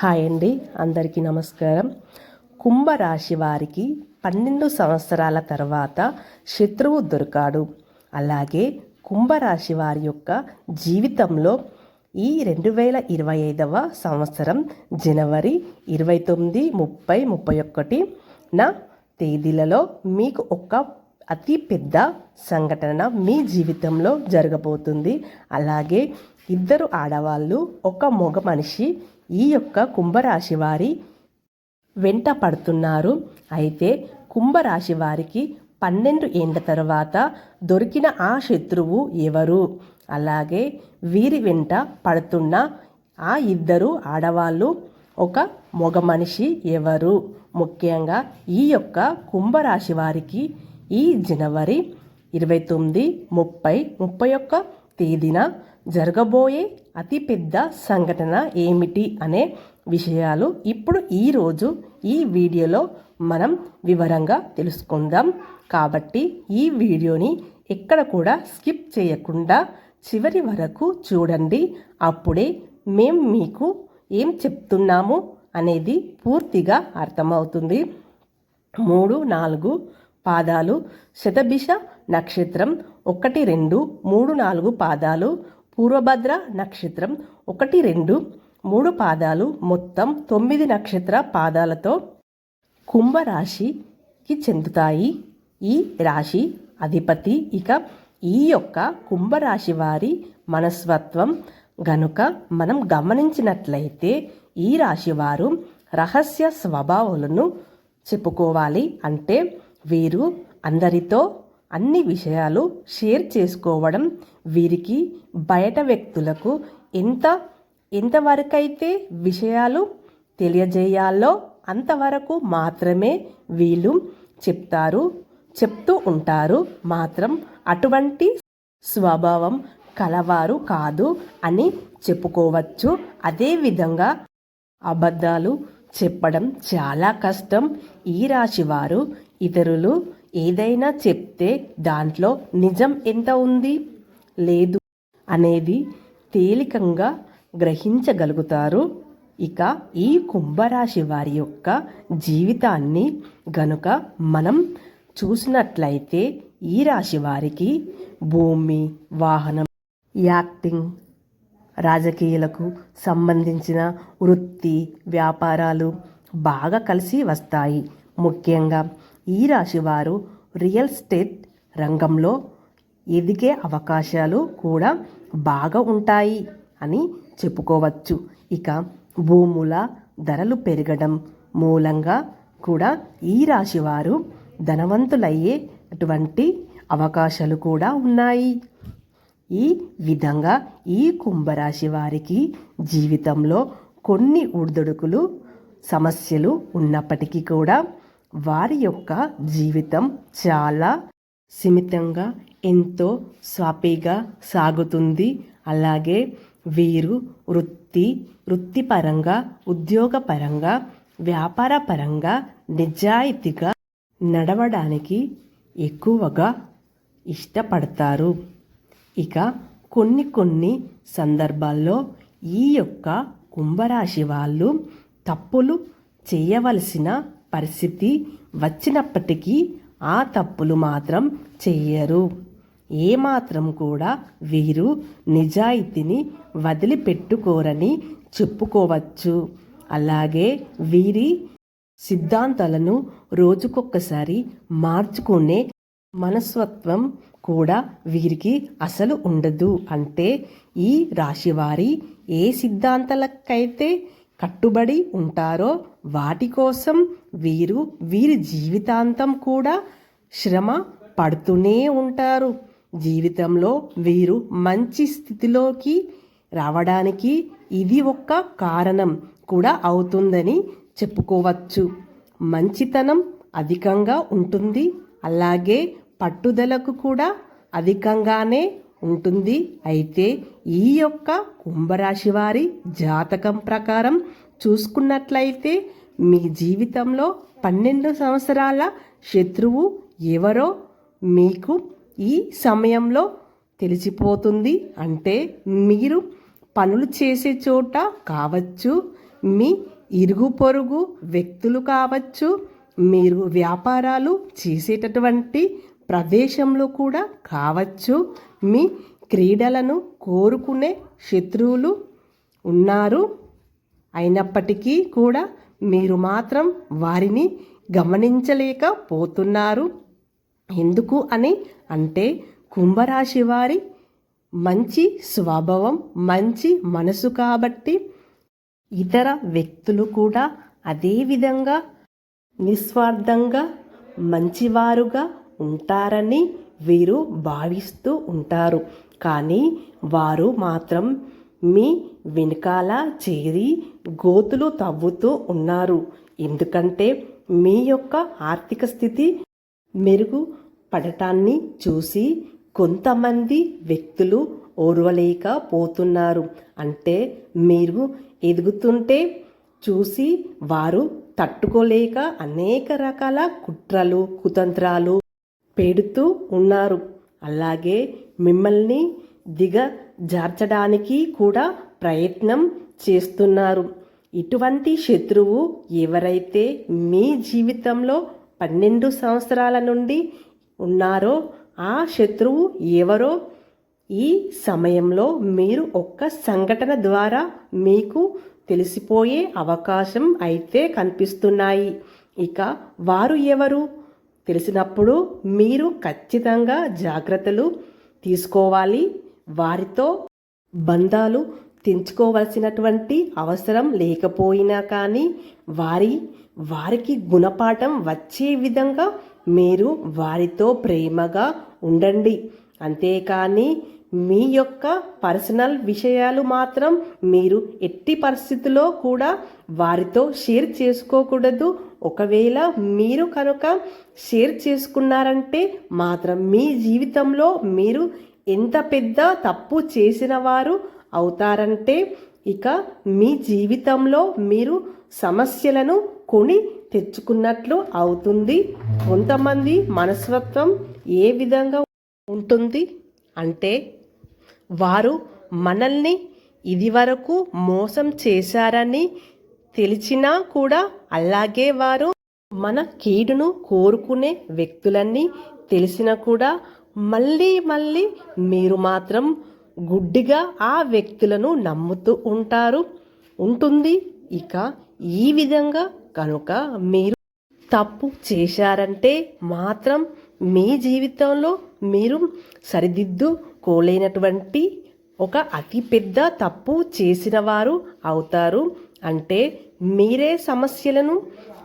Hi అండి అందరికీ నమస్కారం. కుంభరాశి వారికి పన్నెండు సంవత్సరాల తర్వాత శత్రువు దొరికాడు. అలాగే కుంభరాశి వారి యొక్క జీవితంలో ఈ రెండు వేల ఇరవై ఐదవ సంవత్సరం జనవరి ఇరవై తొమ్మిది ముప్పై ముప్పై ఒకటి నా తేదీలలో మీకు ఒక అతి పెద్ద సంఘటన మీ జీవితంలో జరగబోతుంది. అలాగే ఇద్దరు ఆడవాళ్ళు ఒక మగ మనిషి ఈ యొక్క కుంభరాశి వారి వెంట పడుతున్నారు. అయితే కుంభరాశి వారికి పన్నెండు ఏండ్ల తర్వాత దొరికిన ఆ శత్రువు ఎవరు? అలాగే వీరి వెంట పడుతున్న ఆ ఇద్దరు ఆడవాళ్ళు ఒక మగ మనిషి ఎవరు? ముఖ్యంగా ఈ యొక్క కుంభరాశి వారికి ఈ జనవరి ఇరవై తొమ్మిది ముప్పై ముప్పై ఒక్క తేదీన జరగబోయే అతిపెద్ద సంఘటన ఏమిటి అనే విషయాలు ఇప్పుడు ఈరోజు ఈ వీడియోలో మనం వివరంగా తెలుసుకుందాం. కాబట్టి ఈ వీడియోని ఎక్కడ కూడా స్కిప్ చేయకుండా చివరి వరకు చూడండి. అప్పుడే మేం మీకు ఏం చెప్తున్నాము అనేది పూర్తిగా అర్థమవుతుంది. మూడు నాలుగు పాదాలు శతభిష నక్షత్రం ఒకటి రెండు మూడు నాలుగు పాదాలు పూర్వభద్ర నక్షత్రం ఒకటి రెండు మూడు పాదాలు మొత్తం తొమ్మిది నక్షత్ర పాదాలతో కుంభరాశికి చెందుతాయి. ఈ రాశి అధిపతి ఇక ఈ యొక్క కుంభరాశి వారి మనస్వత్వం గనుక మనం గమనించినట్లయితే ఈ రాశి వారు రహస్య స్వభావాలను చెప్పుకోవాలి అంటే వీరు అందరితో అన్ని విషయాలు షేర్ చేసుకోవడం వీరికి బయట వ్యక్తులకు ఎంత ఎంతవరకైతే విషయాలు తెలియజేయాలో అంతవరకు మాత్రమే వీళ్ళు చెప్తారు చెప్తూ ఉంటారు. మాత్రం అటువంటి స్వభావం కలవారు కాదు అని చెప్పుకోవచ్చు. అదేవిధంగా అబద్ధాలు చెప్పడం చాలా కష్టం. ఈ రాశి వారు ఇతరులు ఏదైనా చెప్తే దాంట్లో నిజం ఎంత ఉంది? లేదు అనేది తేలికంగా గ్రహించగలుగుతారు. ఇక ఈ కుంభరాశి వారి యొక్క జీవితాన్ని గనుక మనం చూసినట్లయితే ఈ రాశి వారికి భూమి వాహనం యాక్టింగ్ రాజకీయాలకు సంబంధించిన వృత్తి వ్యాపారాలు బాగా కలిసి వస్తాయి. ముఖ్యంగా ఈ రాశి వారు రియల్ ఎస్టేట్ రంగంలో ఎదిగే అవకాశాలు కూడా బాగా ఉంటాయి అని చెప్పుకోవచ్చు. ఇక భూముల ధరలు పెరగడం మూలంగా కూడా ఈ రాశి వారు ధనవంతులయ్యేటువంటి అవకాశాలు కూడా ఉన్నాయి. ఈ విధంగా ఈ కుంభరాశి వారికి జీవితంలో కొన్ని ఉడుదొడుకులు సమస్యలు ఉన్నప్పటికీ కూడా వారి యొక్క జీవితం చాలా సిమితంగా ఎంతో స్వాపీగా సాగుతుంది. అలాగే వీరు వృత్తి వృత్తిపరంగా ఉద్యోగపరంగా వ్యాపారపరంగా నిజాయితీగా నడవడానికి ఎక్కువగా ఇష్టపడతారు. ఇక కొన్ని కొన్ని సందర్భాల్లో ఈ యొక్క కుంభరాశి వాళ్ళు తప్పులు చేయవలసిన పరిస్థితి వచ్చినప్పటికీ ఆ తప్పులు మాత్రం చెయ్యరు. ఏమాత్రం కూడా వీరు నిజాయితీని వదిలిపెట్టుకోరని చెప్పుకోవచ్చు. అలాగే వీరి సిద్ధాంతాలను రోజుకొక్కసారి మార్చుకునే మనస్తత్వం కూడా వీరికి అసలు ఉండదు. అంటే ఈ రాశివారి ఏ సిద్ధాంతాలకైతే కట్టుబడి ఉంటారో వాటి కోసం వీరు వీరి జీవితాంతం కూడా శ్రమ పడుతూనే ఉంటారు. జీవితంలో వీరు మంచి స్థితిలోకి రావడానికి ఇది ఒక్క కారణం కూడా అవుతుందని చెప్పుకోవచ్చు. మంచితనం అధికంగా ఉంటుంది. అలాగే పట్టుదలకు కూడా అధికంగానే ఉంటుంది. అయితే ఈ యొక్క కుంభరాశి వారి జాతకం ప్రకారం చూసుకున్నట్లయితే మీ జీవితంలో పన్నెండు సంవత్సరాల శత్రువు ఎవరో మీకు ఈ సమయంలో తెలిసిపోతుంది. అంటే మీరు పనులు చేసే చోట కావచ్చు మీ ఇరుగు పొరుగు వ్యక్తులు కావచ్చు మీరు వ్యాపారాలు చేసేటటువంటి ప్రదేశంలో కూడా కావచ్చు. మీ క్రీడలను కోరుకునే శత్రువులు ఉన్నారు. అయినప్పటికీ కూడా మీరు మాత్రం వారిని గమనించలేకపోతున్నారు ఎందుకు అని అంటే కుంభరాశి వారి మంచి స్వభావం మంచి మనసు కాబట్టి ఇతర వ్యక్తులు కూడా అదే విధంగా నిస్వార్థంగా మంచివారుగా ఉంటారని వీరు భావిస్తూ ఉంటారు. కానీ వారు మాత్రం మీ వెనకాల చేరి గోతులు తవ్వుతూ ఉన్నారు. ఎందుకంటే మీ యొక్క ఆర్థిక స్థితి మెరుగుపడటాన్ని చూసి కొంతమంది వ్యక్తులు ఓర్వలేకపోతున్నారు అంటే మీరు ఎదుగుతుంటే చూసి వారు తట్టుకోలేక అనేక రకాల కుట్రలు కుతంత్రాలు పెడుతూ ఉన్నారు. అలాగే మిమ్మల్ని దిగజార్చడానికి కూడా ప్రయత్నం చేస్తున్నారు. ఇటువంటి శత్రువు ఎవరైతే మీ జీవితంలో పన్నెండు సంవత్సరాల నుండి ఉన్నారో ఆ శత్రువు ఎవరో ఈ సమయంలో మీరు ఒక్క సంఘటన ద్వారా మీకు తెలిసిపోయే అవకాశం అయితే కనిపిస్తున్నాయి. ఇక వారు ఎవరు? తెలిసినప్పుడు మీరు ఖచ్చితంగా జాగ్రత్తలు తీసుకోవాలి. వారితో బంధాలు తెంచుకోవలసినటువంటి అవసరం లేకపోయినా కానీ వారి వారికి గుణపాఠం వచ్చే విధంగా మీరు వారితో ప్రేమగా ఉండండి. అంతేకాని మీ యొక్క పర్సనల్ విషయాలు మాత్రం మీరు ఎట్టి పరిస్థితుల్లో కూడా వారితో షేర్ చేసుకోకూడదు. ఒకవేళ మీరు కనుక షేర్ చేసుకున్నారంటే మాత్రం మీ జీవితంలో మీరు ఎంత పెద్ద తప్పు చేసిన వారు అవుతారంటే ఇక మీ జీవితంలో మీరు సమస్యలను కొని తెచ్చుకున్నట్లు అవుతుంది. కొంతమంది మనస్తత్వం ఏ విధంగా ఉంటుంది అంటే వారు మనల్ని ఇదివరకు మోసం చేశారని తెలిసినా కూడా అలాగే వారు మన కీడును కోరుకునే వ్యక్తులన్నీ తెలిసినా కూడా మళ్ళీ మళ్ళీ మీరు మాత్రం గుడ్డిగా ఆ వ్యక్తులను నమ్ముతూ ఉంటారు. ఉంటుంది. ఇక ఈ విధంగా కనుక మీరు తప్పు చేశారంటే మాత్రం మీ జీవితంలో మీరు సరిదిద్దుకోలేనటువంటి ఒక అతిపెద్ద తప్పు చేసిన వారు అవుతారు. అంటే మీరే సమస్యలను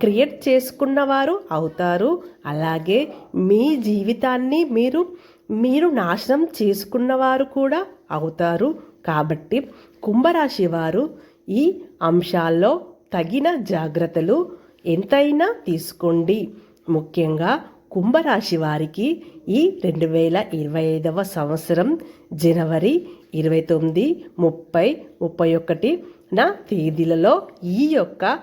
క్రియేట్ చేసుకున్నవారు అవుతారు. అలాగే మీ జీవితాన్ని మీరు మీరు నాశనం చేసుకున్నవారు కూడా అవుతారు. కాబట్టి కుంభరాశి వారు ఈ అంశాల్లో తగిన జాగ్రత్తలు ఎంతైనా తీసుకోండి. ముఖ్యంగా కుంభరాశి వారికి ఈ రెండు వేల ఇరవై ఐదవ సంవత్సరం జనవరి ఇరవై తొమ్మిది ముప్పై ముప్పై ఒకటి నా తేదీలలో ఈ యొక్క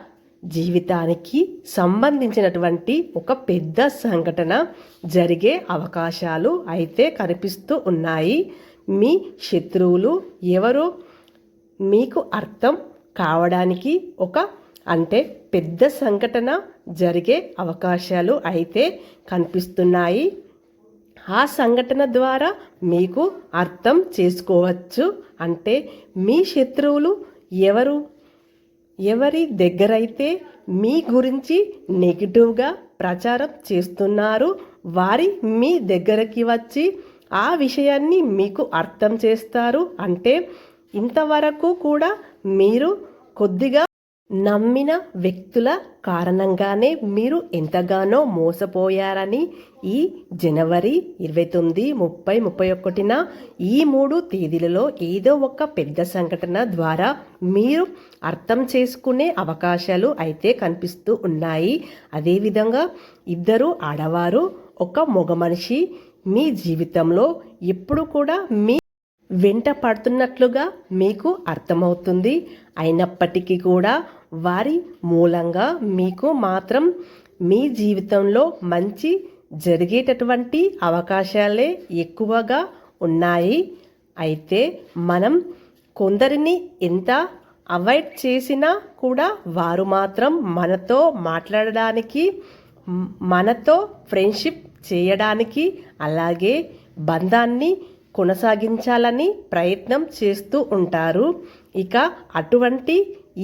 జీవితానికి సంబంధించినటువంటి ఒక పెద్ద సంఘటన జరిగే అవకాశాలు అయితే కనిపిస్తూ ఉన్నాయి. మీ శత్రువులు ఎవరు మీకు అర్థం కావడానికి ఒక అంటే పెద్ద సంఘటన జరిగే అవకాశాలు అయితే కనిపిస్తున్నాయి. ఆ సంఘటన ద్వారా మీకు అర్థం చేసుకోవచ్చు. అంటే మీ శత్రువులు ఎవరు? ఎవరి దగ్గరైతే మీ గురించి నెగిటివ్గా ప్రచారం చేస్తున్నారు వారి మీ దగ్గరకి వచ్చి ఆ విషయాన్ని మీకు అర్థం చేస్తారు. అంటే ఇంతవరకు కూడా మీరు కొద్దిగా నమ్మిన వ్యక్తుల కారణంగానే మీరు ఎంతగానో మోసపోయారని ఈ జనవరి ఇరవై తొమ్మిది ముప్పై ముప్పై ఒకటిన ఈ మూడు తేదీలలో ఏదో ఒక పెద్ద సంఘటన ద్వారా మీరు అర్థం చేసుకునే అవకాశాలు అయితే కనిపిస్తూ ఉన్నాయి. అదేవిధంగా ఇద్దరు ఆడవారు ఒక మగ మనిషి మీ జీవితంలో ఎప్పుడు కూడా మీ వెంట పడుతున్నట్లుగా మీకు అర్థమవుతుంది. అయినప్పటికీ కూడా వారి మూలంగా మీకు మాత్రం మీ జీవితంలో మంచి జరిగేటటువంటి అవకాశాలే ఎక్కువగా ఉన్నాయి. అయితే మనం కొందరిని ఎంత అవాయిడ్ చేసినా కూడా వారు మాత్రం మనతో మాట్లాడడానికి మనతో ఫ్రెండ్షిప్ చేయడానికి అలాగే బంధాన్ని కొనసాగించాలని ప్రయత్నం చేస్తూ ఉంటారు. ఇక అటువంటి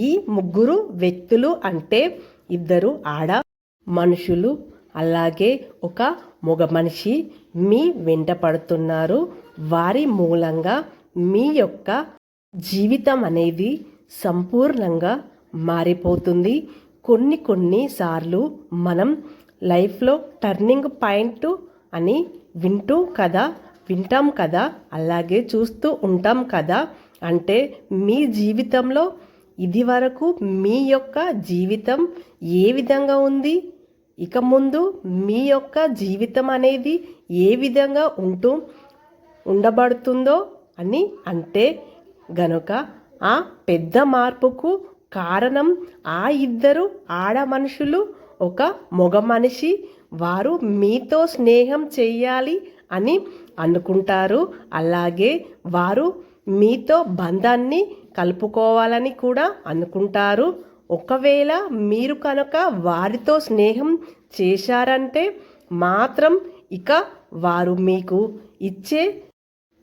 ఈ ముగ్గురు వ్యక్తులు అంటే ఇద్దరు ఆడ మనుషులు అలాగే ఒక మగ మనిషి మీ వెంట పడుతున్నారు. వారి మూలంగా మీ యొక్క జీవితం అనేది సంపూర్ణంగా మారిపోతుంది. కొన్ని కొన్ని సార్లు మనం లైఫ్లో టర్నింగ్ పాయింట్ అని వింటూ కదా వింటాం కదా అలాగే చూస్తూ ఉంటాం కదా అంటే మీ జీవితంలో ఇది వరకు మీ యొక్క జీవితం ఏ విధంగా ఉంది? ఇక ముందు మీ యొక్క జీవితం అనేది ఏ విధంగా ఉంటూ ఉండబడుతుందో అని అంటే గనుక ఆ పెద్ద మార్పుకు కారణం ఆ ఇద్దరు ఆడ మనుషులు ఒక మగ మనిషి. వారు మీతో స్నేహం చేయాలి అని అనుకుంటారు. అలాగే వారు మీతో బంధాన్ని కలుపుకోవాలని కూడా అనుకుంటారు. ఒకవేళ మీరు కనుక వారితో స్నేహం చేశారంటే మాత్రం ఇక వారు మీకు ఇచ్చే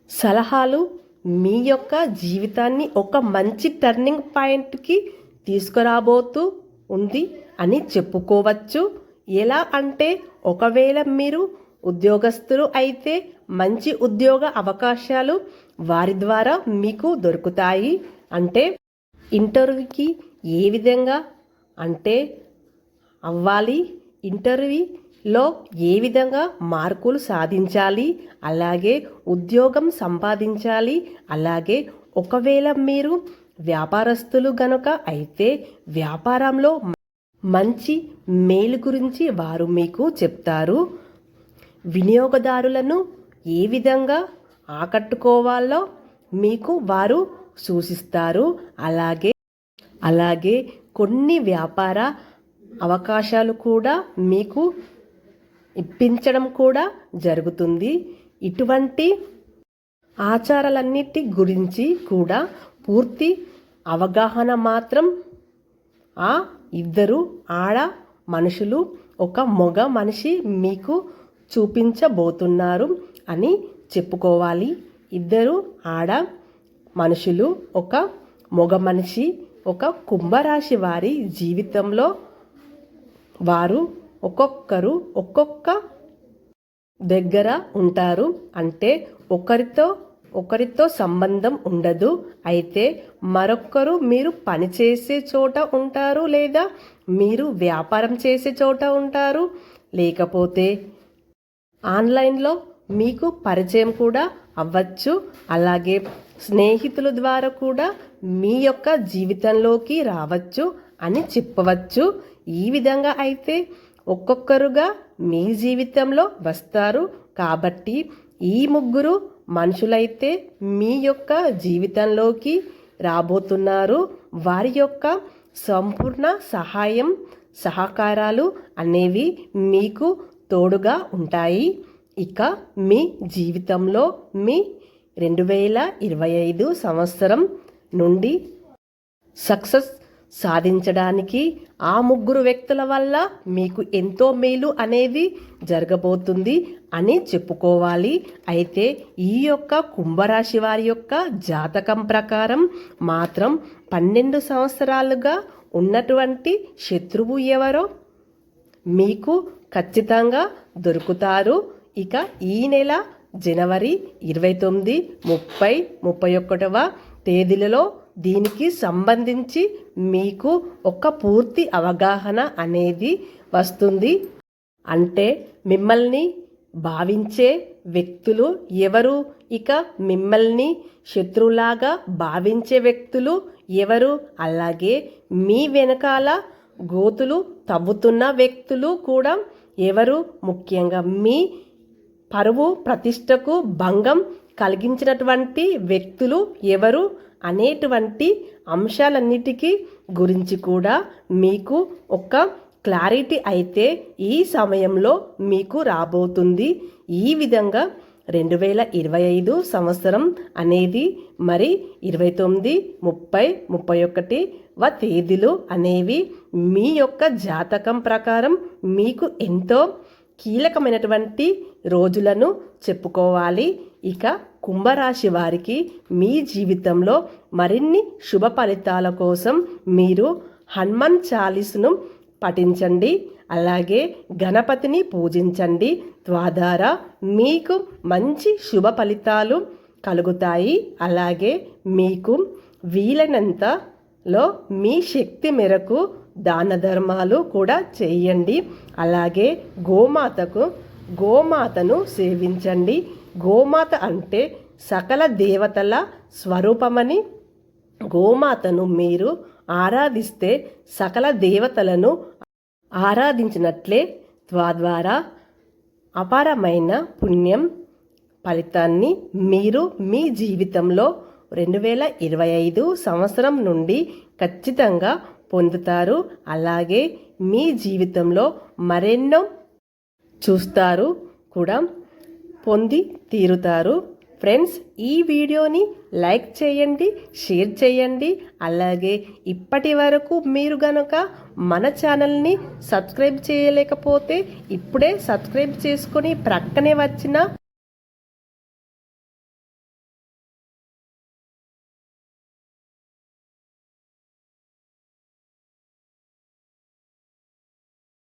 సలహాలు మీ యొక్క జీవితాన్ని ఒక మంచి టర్నింగ్ పాయింట్కి తీసుకురాబోతూ ఉంది అని చెప్పుకోవచ్చు. ఎలా అంటే ఒకవేళ మీరు ఉద్యోగస్తులు అయితే మంచి ఉద్యోగ అవకాశాలు వారి ద్వారా మీకు దొరుకుతాయి. అంటే ఇంటర్వ్యూకి ఏ విధంగా అంటే అవ్వాలి ఇంటర్వ్యూలో ఏ విధంగా మార్కులు సాధించాలి అలాగే ఉద్యోగం సంపాదించాలి అలాగే ఒకవేళ మీరు వ్యాపారస్తులు గనుక అయితే వ్యాపారంలో మంచి మేలు గురించి వారు మీకు చెప్తారు. వినియోగదారులను ఏ విధంగా ఆకట్టుకోవాలో మీకు వారు సూచిస్తారు. అలాగే అలాగే కొన్ని వ్యాపార అవకాశాలు కూడా మీకు ఇప్పించడం కూడా జరుగుతుంది. ఇటువంటి ఆచారాలన్నిటి గురించి కూడా పూర్తి అవగాహన మాత్రం ఆ ఇద్దరు ఆడ మనుషులు ఒక మగ మనిషి మీకు చూపించబోతున్నారు అని చెప్పుకోవాలి. ఇద్దరు ఆడ మనుషులు ఒక మగ మనిషి ఒక కుంభరాశి వారి జీవితంలో వారు ఒక్కొక్కరు ఒక్కొక్క దగ్గర ఉంటారు. అంటే ఒకరితో ఒకరితో సంబంధం ఉండదు. అయితే మరొక్కరు మీరు పని చేసే చోట ఉంటారు లేదా మీరు వ్యాపారం చేసే చోట ఉంటారు? లేకపోతే ఆన్లైన్లో మీకు పరిచయం కూడా అవ్వచ్చు. అలాగే స్నేహితుల ద్వారా కూడా మీ యొక్క జీవితంలోకి రావచ్చు అని చెప్పవచ్చు. ఈ విధంగా అయితే ఒక్కొక్కరుగా మీ జీవితంలో వస్తారు. కాబట్టి ఈ ముగ్గురు మనుషులైతే మీ యొక్క జీవితంలోకి రాబోతున్నారు. వారి యొక్క సంపూర్ణ సహాయం సహకారాలు అనేవి మీకు తోడుగా ఉంటాయి. ఇక మీ జీవితంలో మీ రెండు వేల ఇరవై ఐదు సంవత్సరం నుండి సక్సెస్ సాధించడానికి ఆ ముగ్గురు వ్యక్తుల వల్ల మీకు ఎంతో మేలు అనేది జరగబోతుంది అని చెప్పుకోవాలి. అయితే ఈ యొక్క కుంభరాశి వారి యొక్క జాతకం ప్రకారం మాత్రం పన్నెండు సంవత్సరాలుగా ఉన్నటువంటి శత్రువు ఎవరో మీకు ఖచ్చితంగా దొరుకుతారు. ఇక ఈ నెల జనవరి ఇరవై తొమ్మిది ముప్పై ముప్పై ఒకటవ తేదీలలో దీనికి సంబంధించి మీకు ఒక పూర్తి అవగాహన అనేది వస్తుంది. అంటే మిమ్మల్ని భావించే వ్యక్తులు ఎవరు? ఇక మిమ్మల్ని శత్రులాగా భావించే వ్యక్తులు ఎవరు? అలాగే మీ వెనకాల గోతులు తవ్వుతున్న వ్యక్తులు కూడా ఎవరు? ముఖ్యంగా మీ పరువు ప్రతిష్టకు భంగం కలిగించినటువంటి వ్యక్తులు ఎవరు? అనేటువంటి అంశాలన్నిటికీ గురించి కూడా మీకు ఒక క్లారిటీ అయితే ఈ సమయంలో మీకు రాబోతుంది. ఈ విధంగా రెండు వేల ఇరవై ఐదు సంవత్సరం అనేది మరి ఇరవై తొమ్మిది ముప్పై ముప్పై ఒకటి వ తేదీలు అనేవి మీ యొక్క జాతకం ప్రకారం మీకు ఎంతో కీలకమైనటువంటి రోజులను చెప్పుకోవాలి. ఇక కుంభరాశి వారికి మీ జీవితంలో మరిన్ని శుభ ఫలితాల కోసం మీరు హనుమాన్ చాలీసును పఠించండి. అలాగే గణపతిని పూజించండి. తద్వారా మీకు మంచి శుభ ఫలితాలు కలుగుతాయి. అలాగే మీకు వీలైనంతలో మీ శక్తి మేరకు దాన ధర్మాలు కూడా చేయండి. అలాగే గోమాతకు గోమాతను సేవించండి. గోమాత అంటే సకల దేవతల స్వరూపమని. గోమాతను మీరు ఆరాధిస్తే సకల దేవతలను ఆరాధించినట్లే తద్వారా అపారమైన పుణ్యం ఫలితాన్ని మీరు మీ జీవితంలో రెండు వేల ఇరవై ఐదు సంవత్సరం నుండి ఖచ్చితంగా పొందుతారు. అలాగే మీ జీవితంలో మరెన్నో చూస్తారు కూడా పొంది తీరుతారు. ఫ్రెండ్స్ ఈ వీడియోని లైక్ చేయండి షేర్ చేయండి. అలాగే ఇప్పటి వరకు మీరు గనక మన ఛానల్ని సబ్స్క్రైబ్ చేయలేకపోతే ఇప్పుడే సబ్స్క్రైబ్ చేసుకొని ప్రక్కనే వచ్చిన